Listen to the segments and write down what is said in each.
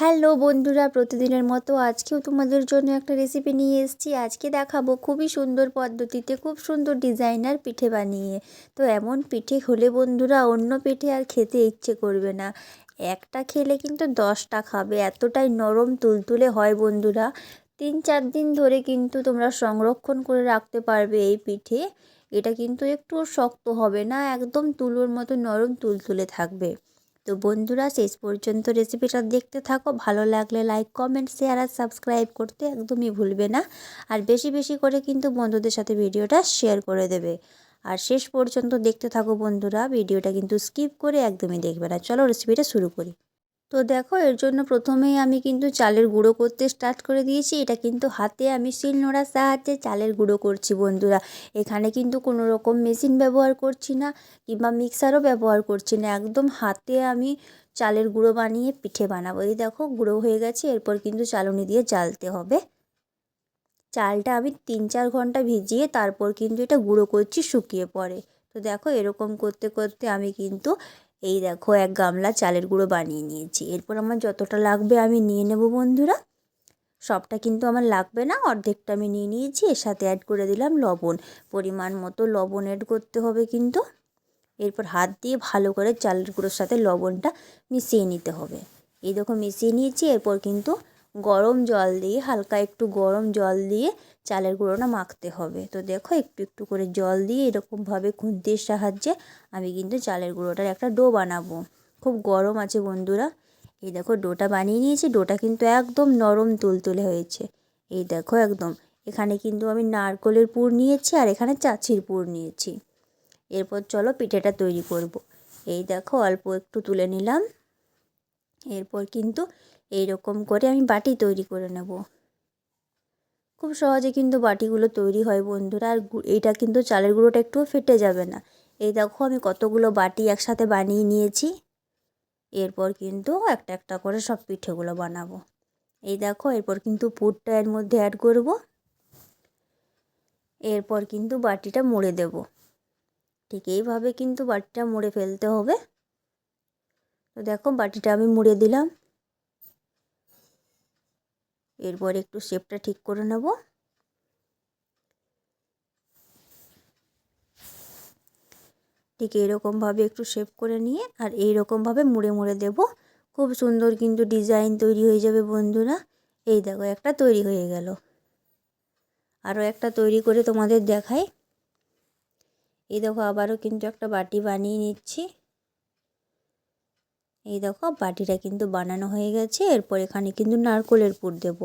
Hello বন্ধুরা, প্রতিদিনের মতো আজকেও তোমাদের জন্য একটা রেসিপি নিয়ে এসেছি। আজকে দেখাবো খুবই সুন্দর পদ্ধতিতে খুব সুন্দর ডিজাইনার পিঠে বানিয়ে। তো এমন পিঠে হলে বন্ধুরা অন্য পিঠে আর খেতে ইচ্ছে করবে না। একটা খেলে কিন্তু দশটা খাবে, এতটাই নরম তুলতুলে হয় বন্ধুরা। তিন চার দিন ধরে কিন্তু তোমরা সংরক্ষণ করে রাখতে পারবে এই পিঠে। এটা কিন্তু একটু শক্ত হবে না, একদম তুলোর মতো নরম তুলতুলে থাকবে। তো বন্ধুরা, শেষ পর্যন্ত রেসিপিটা দেখতে থাকো। ভালো লাগলে লাইক কমেন্ট শেয়ার আর সাবস্ক্রাইব করতে একদমই ভুলবে না। আর বেশি বেশি করে কিন্তু বন্ধুদের সাথে ভিডিওটা শেয়ার করে দেবে। আর শেষ পর্যন্ত দেখতে থাকো বন্ধুরা, ভিডিওটা কিন্তু স্কিপ করে একদমই দেখবে না। চলো রেসিপিটা শুরু করি। তো দেখো, এর জন্য প্রথমেই আমি কিন্তু চালের গুঁড়ো করতে স্টার্ট করে দিয়েছি। এটা কিন্তু হাতে আমি শিল নোড়ার সাহায্যে চালের গুঁড়ো করছি বন্ধুরা। এখানে কিন্তু কোনো রকম মেশিন ব্যবহার করছি না কিংবা মিক্সারও ব্যবহার করছি না। একদম হাতে আমি চালের গুঁড়ো বানিয়ে পিঠে বানাবো। এই দেখো, গুঁড়ো হয়ে গেছে। এরপর কিন্তু চালনি দিয়ে জ্বালতে হবে। চালটা আমি তিন চার ঘণ্টা ভিজিয়ে তারপর কিন্তু এটা গুঁড়ো করছি শুকিয়ে পড়ে। তো দেখো, এরকম করতে করতে আমি কিন্তু এই দেখো, এক গামলা চালের গুঁড়ো বানিয়ে নিয়েছি। এরপর আমার যতটা লাগবে আমি নিয়ে নেব বন্ধুরা। সবটা কিন্তু আমার লাগবে না, অর্ধেকটা আমি নিয়ে নিয়েছি। এর সাথে অ্যাড করে দিলাম লবণ। পরিমাণ মতো লবণ অ্যাড করতে হবে কিন্তু। এরপর হাত দিয়ে ভালো করে চালের গুঁড়োর সাথে লবণটা মিশিয়ে নিতে হবে। এই দেখো, মিশিয়ে নিয়েছি। এরপর কিন্তু গরম জল দিয়ে, হালকা একটু গরম জল দিয়ে চালের গুঁড়োটা মাখতে হবে। তো দেখো একটু একটু করে জল দিয়ে এরকমভাবে খুন্তির সাহায্যে আমি কিন্তু চালের গুঁড়োটার একটা ডো বানাবো। খুব গরম আছে বন্ধুরা। এই দেখো ডোটা বানিয়ে নিয়েছি, ডোটা কিন্তু একদম নরম তুলতুলে হয়েছে। এই দেখো একদম, এখানে কিন্তু আমি নারকলের পুর নিয়েছি আর এখানে চাচির পুর নিয়েছি। এরপর চলো পিঠেটা তৈরি করব। এই দেখো অল্প একটু তুলে নিলাম। এরপর কিন্তু এই রকম করে আমি বাটি তৈরি করে নেব। খুব সহজে কিন্তু বাটিগুলো তৈরি হয় বন্ধুরা, আর এইটা কিন্তু চালের গুঁড়োটা একটুও ফেটে যাবে না। এই দেখো আমি কতগুলো বাটি একসাথে বানিয়ে নিয়েছি। এরপর কিন্তু একটা একটা করে সব পিঠেগুলো বানাবো। এই দেখো, এরপর কিন্তু পুরটা এর মধ্যে অ্যাড করব। এরপর কিন্তু বাটিটা মুড়ে দেব। ঠিক এইভাবে কিন্তু বাটিটা মুড়ে ফেলতে হবে। তো দেখো বাটিটা আমি মুড়ে দিলাম। এরপর একটু শেপটা ঠিক করে নেব। ঠিক এইরকমভাবে একটু শেপ করে নিয়ে আর এইরকমভাবে মুড়ে মুড়ে দেব। খুব সুন্দর কিন্তু ডিজাইন তৈরি হয়ে যাবে বন্ধুরা। এই দেখো একটা তৈরি হয়ে গেল। আরও একটা তৈরি করে তোমাদের দেখাই। এই দেখো আবারও কিন্তু একটা বাটি বানিয়ে নিচ্ছি। এই দেখো, বাটিটা কিন্তু বানানো হয়ে গেছে। এরপর এখানে কিন্তু নারকলের পুর দেব।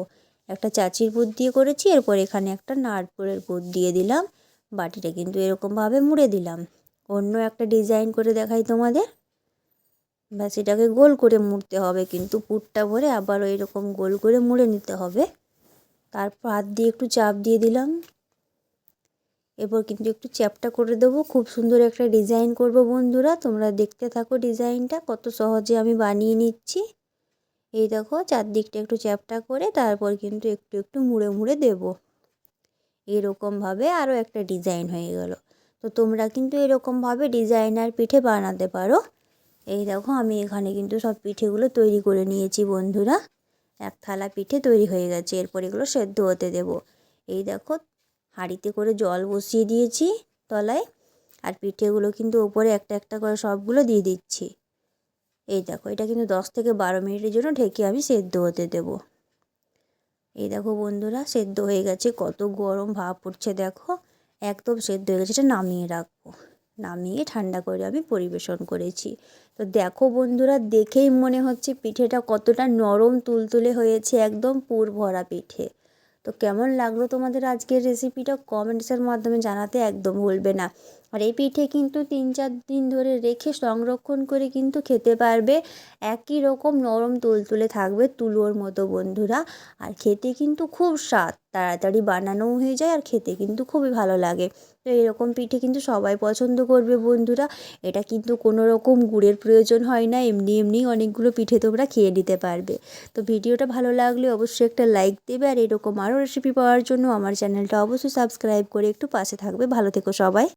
একটা চাচির পুর দিয়ে করেছি, এরপর এখানে একটা নারকলের পুর দিয়ে দিলাম। বাটিটা কিন্তু এরকমভাবে মুড়ে দিলাম। অন্য একটা ডিজাইন করে দেখাই তোমাদের। ব্যাস, এটাকে গোল করে মুড়তে হবে কিন্তু পুরটা ভরে আবারও এরকম গোল করে মুড়ে নিতে হবে। তারপর হাত দিয়ে একটু চাপ দিয়ে দিলাম। এরপর কিন্তু একটু চ্যাপটা করে দেবো। খুব সুন্দর একটা ডিজাইন করব বন্ধুরা। তোমরা দেখতে থাকো ডিজাইনটা, কত সহজে আমি বানিয়ে নিচ্ছি। এই দেখো, চারদিকটা একটু চ্যাপটা করে তারপর কিন্তু একটু একটু মুড়ে মুড়ে দেব। এরকমভাবে আরও একটা ডিজাইন হয়ে গেল। তো তোমরা কিন্তু এরকমভাবে ডিজাইনার পিঠে বানাতে পারো। এই দেখো, আমি এখানে কিন্তু সব পিঠেগুলো তৈরি করে নিয়েছি বন্ধুরা। এক থালা পিঠে তৈরি হয়ে গেছে। এরপর এগুলো সেদ্ধ হতে দেব। এই দেখো হাঁড়িতে করে জল বসিয়ে দিয়েছি তলায় আর পিঠেগুলো কিন্তু ওপরে একটা একটা করে সবগুলো দিয়ে দিচ্ছি। এই দেখো, এটা কিন্তু দশ থেকে বারো মিনিটের জন্য ঢেকে আমি সেদ্ধ হতে দেব। এই দেখো বন্ধুরা, সেদ্ধ হয়ে গেছে, কত গরম ভাব পড়ছে দেখো। একদম সেদ্ধ হয়ে গেছে, এটা নামিয়ে রাখব। নামিয়ে ঠান্ডা করে আমি পরিবেশন করেছি। তো দেখো বন্ধুরা, দেখেই মনে হচ্ছে পিঠেটা কতটা নরম তুলতুলে হয়েছে, একদম পুর ভরা পিঠে। তো কেমন লাগল তোমাদের আজকের রেসিপিটা কমেন্টসের মাধ্যমে জানাতে একদম ভুলবে না। আর এই পিঠে কিন্তু তিন চার দিন ধরে রেখে সংরক্ষণ করে কিন্তু খেতে পারবে। একই রকম নরম তুলতুলে থাকবে তুলোর মতো বন্ধুরা। আর খেতে কিন্তু খুব স্বাদ, তাড়াতাড়ি বানানোও হয়ে যায় আর খেতে কিন্তু খুবই ভালো লাগে। তো এরকম পিঠে কিন্তু সবাই পছন্দ করবে বন্ধুরা। এটা কিন্তু কোনো রকম গুড়ের প্রয়োজন হয় না, এমনি এমনি অনেকগুলো পিঠে তোমরা খেয়ে নিতে পারবে। তো ভিডিওটা ভালো লাগলে অবশ্যই একটা লাইক দেবে আর এরকম আরও রেসিপি পাওয়ার জন্য আমার চ্যানেলটা অবশ্যই সাবস্ক্রাইব করে একটু পাশে থাকবে। ভালো থেকো সবাই।